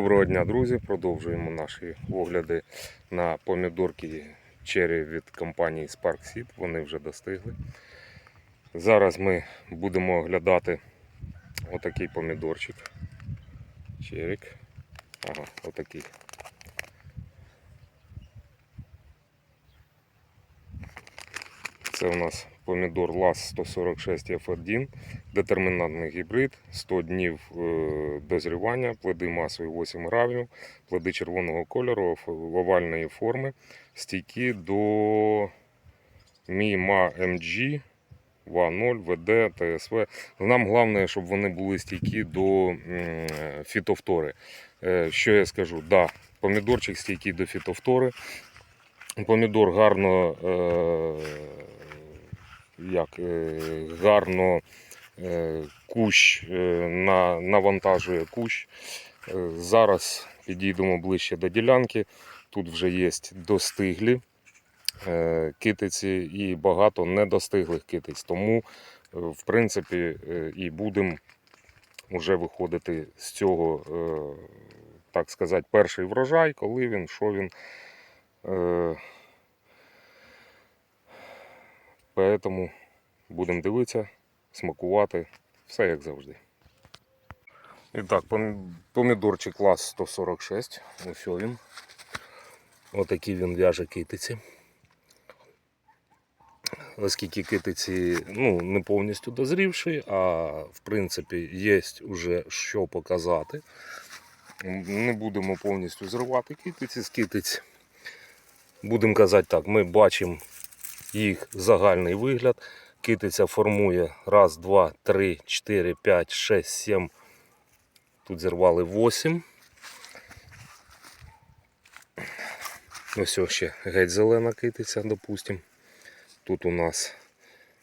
Доброго дня, друзі! Продовжуємо наші огляди на помідорки черрі від компанії Spark Seed. Вони вже достигли. Зараз ми будемо оглядати отакий помідорчик. Черік. Ага, отакий. Це у нас помідор LAS 146 F1, детермінантний гібрид, 100 днів е, дозрівання, плоди масою 8 грамів, плоди червоного кольору, овальної форми, стійкі до МІМА МГ, ВА0, ВД, ТСВ. Нам головне, щоб вони були стійкі до фітофтори. Е, Що я скажу? Да, помідорчик стійкий до фітофтори. Помідор гарно, е, як, е, гарно е, кущ е, навантажує кущ. Зараз підійдемо ближче до ділянки. Тут вже є достиглі китиці і багато недостиглих китиць. Тому, в принципі, і будемо вже виходити з цього, так сказати, перший врожай, коли він, що він. Поэтому будемо дивитися, смакувати, все як завжди. І так, помідорчик клас 146. Ось він. Отакі він в'яже китиці. Оскільки китиці ну, не повністю дозрівші, а в принципі є вже що показати. Не будемо повністю зривати китиці з китиць. Будемо казати так, ми бачимо їх загальний вигляд. Китиця формує раз, два, три, чотири, п'ять, шесть, сім. Тут зірвали 8. Ось ось ще геть зелена китиця, допустимо. Тут у нас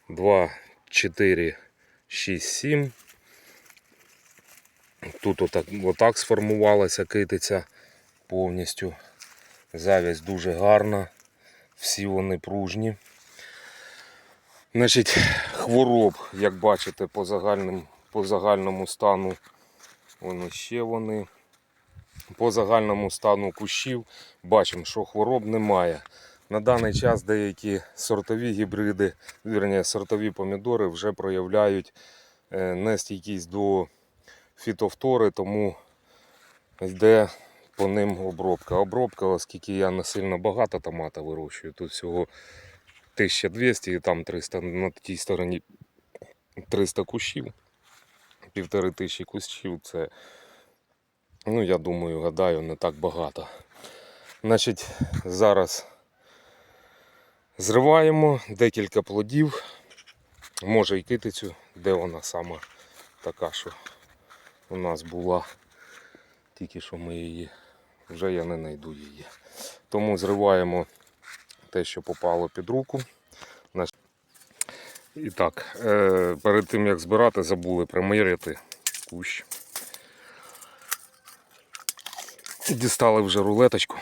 2, 4, 6, 7. Тут отак, отак сформувалася китиця повністю. Завість дуже гарна. Всі вони пружні. Значить, хвороб, як бачите, по, загальним, по загальному стану, вони ще вони. По загальному стану кущів бачимо, що хвороб немає. На даний час деякі сортові гібриди, вірні, сортові помідори вже проявляють е, нестійкість до фітофтори, тому йде по ним обробка. Обробка, оскільки я не сильно багато томата вирощую, тут всього 1200 і там 300 на тій стороні 300 кущів. Півтори тисячі кущів це, ну я думаю, гадаю, не так багато. Значить, зараз зриваємо декілька плодів, може і китицю, де вона сама така, що у нас була. Тільки що ми її, вже я не знайду її. Тому зриваємо те, що попало під руку. І так, е, перед тим як збирати, забули примиряти кущ. Дістали вже рулеточку.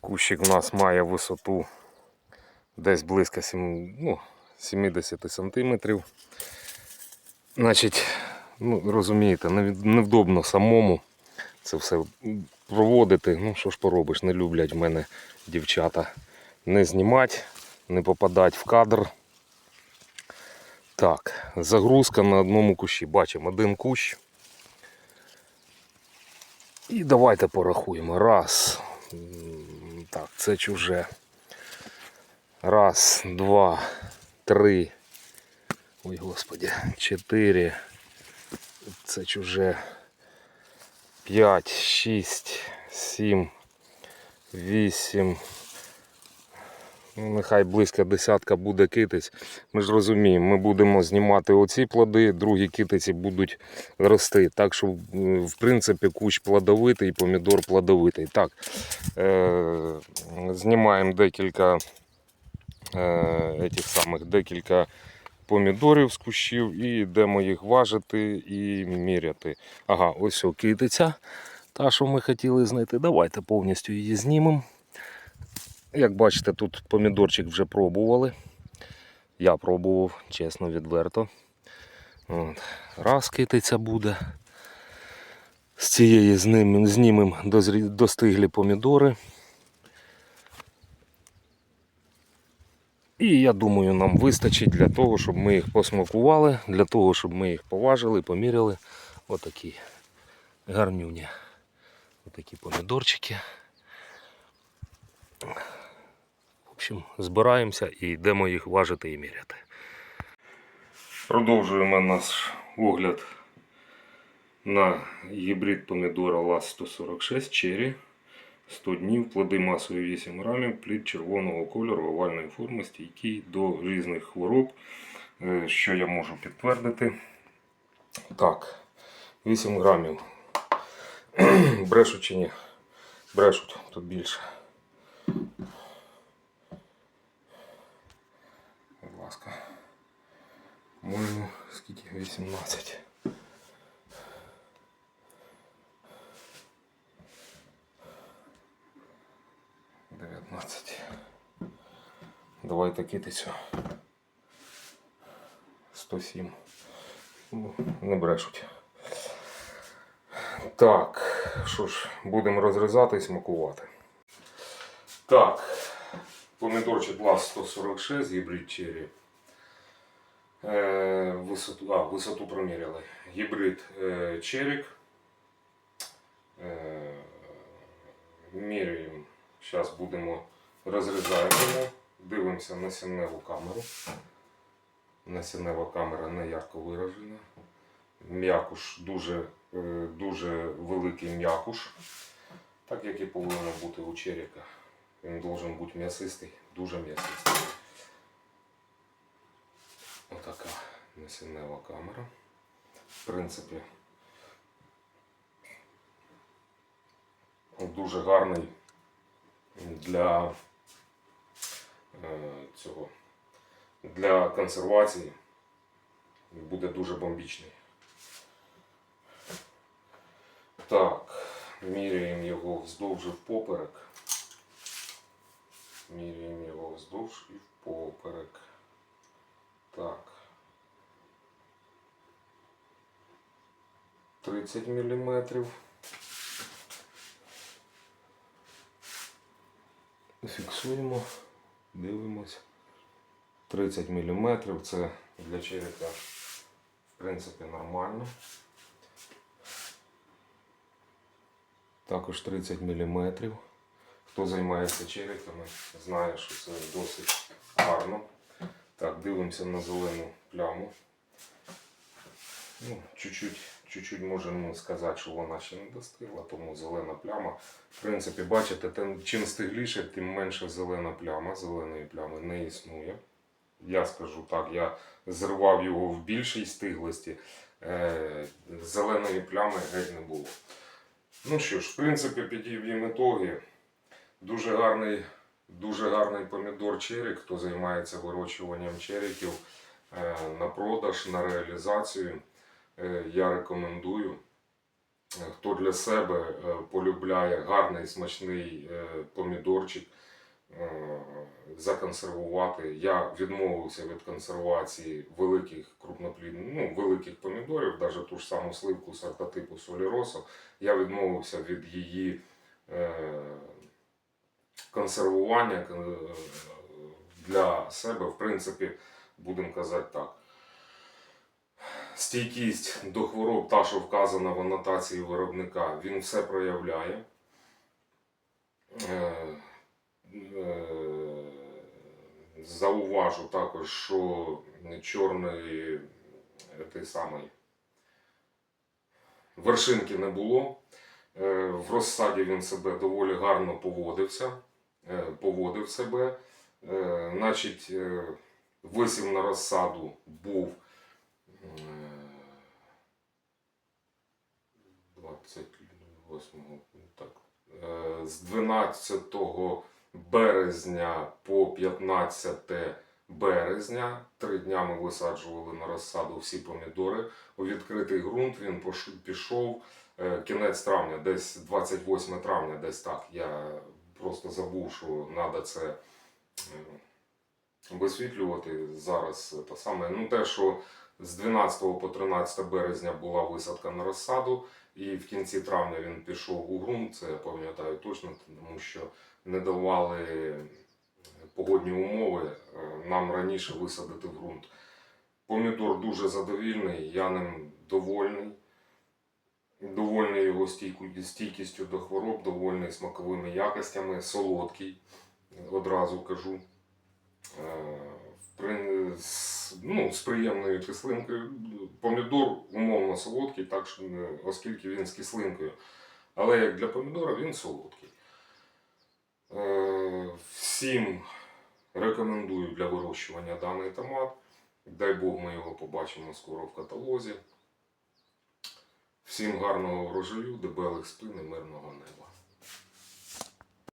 Кущик у нас має висоту десь близько сім- ну, 70 сантиметрів. Значить, ну, розумієте, невдобно самому це все проводити. Ну, що ж поробиш, не люблять в мене дівчата не знімати, не попадати в кадр. Так, загрузка на одному кущі. Бачимо один кущ. І давайте порахуємо. Раз. Так, це чуже. Раз, два, три. Ой, господи, чотири. Це чуже. 5, 6, 7, 8. Ну, нехай близько десятка буде китиць. Ми ж розуміємо, ми будемо знімати оці плоди, другі китиці будуть рости. Так що, в принципі, кущ плодовитий, помідор плодовитий. Так, е- знімаємо декілька, е- самих, декілька помідорів з кущів і йдемо їх важити і міряти. Ага, ось о, китиця. Та, що ми хотіли знайти. Давайте повністю її знімемо. Як бачите, тут помідорчик вже пробували. Я пробував, чесно, відверто. От. Раз китиця буде. З цієї знімем, знімем дозрі, достиглі помідори. І я думаю, нам вистачить для того, щоб ми їх посмакували, для того, щоб ми їх поважили, поміряли. Отакі гарнюні. Отакі помідорчики. В общем, збираємося і йдемо їх важити і міряти. Продовжуємо наш огляд на гібрид помідора ЛАС 146 Cherry. 100 днів, плоди масою 8 грамів, плід червоного кольору, овальної форми, стійкий до різних хвороб, е, що я можу підтвердити. Так, 8 грамів. Брешуть чи ні? Брешуть, тут більше. Будь ласка. По-моєму, скільки? 18. Дев'ятнадцять. Давайте китицю. 107. Ну, Не брешуть. Так, що ж, будемо розрізати і смакувати. Так, помідорчик Лас 146, гібрид черрі. Е, висоту, а, висоту проміряли. Гібрид е, черік. Е, міряємо. Зараз будемо розрізаємо. Дивимося на сінневу камеру. Насіннева камера не ярко виражена. М'якуш дуже, е, дуже великий м'якуш. Так як і повинно бути у черіка. Він должен бути м'ясистий, дуже м'ясистий. Отака насіннева камера. В принципі, дуже гарний для цього для консервації. Буде дуже бомбічний. Так, міряємо його вздовж і впоперек. Міряємо його вздовж і впоперек. Так. 30 міліметрів. Фіксуємо, дивимось. 30 міліметрів це для черепа в принципі нормально. Також 30 міліметрів. Хто займається черепами, знає, що це досить гарно. Так, дивимося на зелену пляму. Ну, чуть-чуть, чуть-чуть можемо сказати, що вона ще не достигла, тому зелена пляма. В принципі, бачите, тим, чим стигліше, тим менше зелена пляма. Зеленої плями не існує. Я скажу так, я зривав його в більшій стиглості. Е, зеленої плями геть не було. Ну що ж, в принципі, підіб'ємо ітоги. Дуже гарний, дуже гарний помідор черік, хто займається вирощуванням черіків е, на продаж, на реалізацію. Е, Я рекомендую. Е, Хто для себе е, полюбляє гарний смачний помідорчик, законсервувати. Я відмовився від консервації великих крупноплідних, ну, великих помідорів, навіть ту ж саму сливку сортотипу Соліросо. Я відмовився від її консервування для себе, в принципі, будемо казати так. Стійкість до хвороб, та, що вказана в анотації виробника, він все проявляє. Е, е, Зауважу також, що чорної е, той самий, вершинки не було. В розсаді він себе доволі гарно поводився, поводив себе. Значить, висів на розсаду був е, 28 так, е, з 12 березня по 15 березня. Три дня ми висаджували на розсаду всі помідори. У відкритий ґрунт він пішов е, кінець травня, десь 28 травня, десь так. Я просто забув, що треба це е, висвітлювати зараз. Те саме. Ну, те, що З 12 по 13 березня була висадка на розсаду, і в кінці травня він пішов у ґрунт. Це я пам'ятаю точно, тому що не давали погодні умови е, нам раніше висадити в ґрунт. Помідор дуже задовільний, я ним довольний. Довольний його стійкістю до хвороб, довольний смаковими якостями, солодкий, одразу кажу. З, ну, з приємною кислинкою. Помідор умовно солодкий, так, оскільки він з кислинкою. Але як для помідора він солодкий. Е, всім рекомендую для вирощування даний томат. Дай Бог ми його побачимо скоро в каталозі. Всім гарного врожаю, дебелих спин і мирного неба.